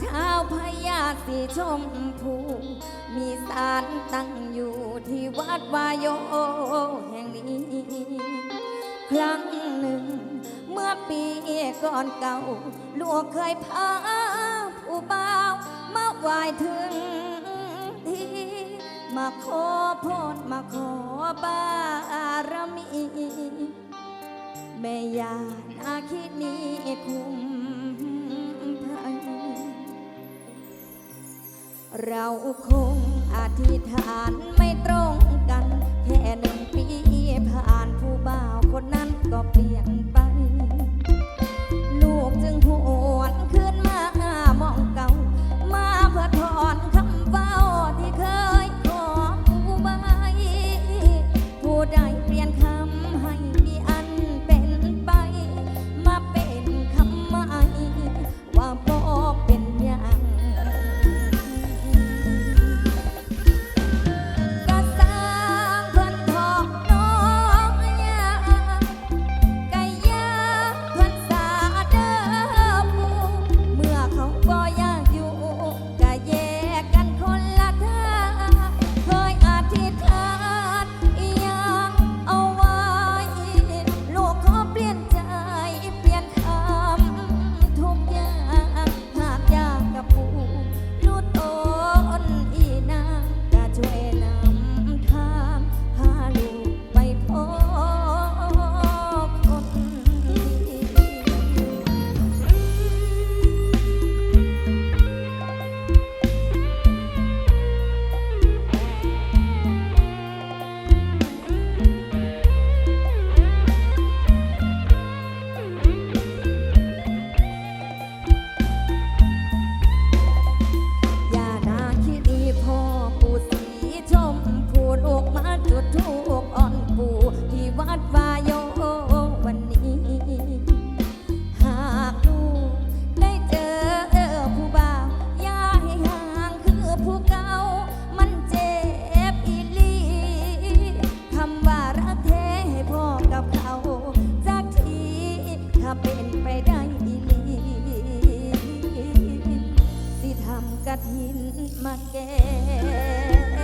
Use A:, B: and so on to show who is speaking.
A: เท้าพญาสีชมพูมีศาลตั้งอยู่ที่วัดวายโยแห่งนี้ ครั้งหนึ่ง เมื่อปีก่อนเก่าลูกเคยพาผู้บ่าวมาไหวถึงที่มาขอพรมาขอบารมี แม่ยานาคิดนี้คุ้ม เราคงอธิษฐานไม่ตรงำกระถินมาแก้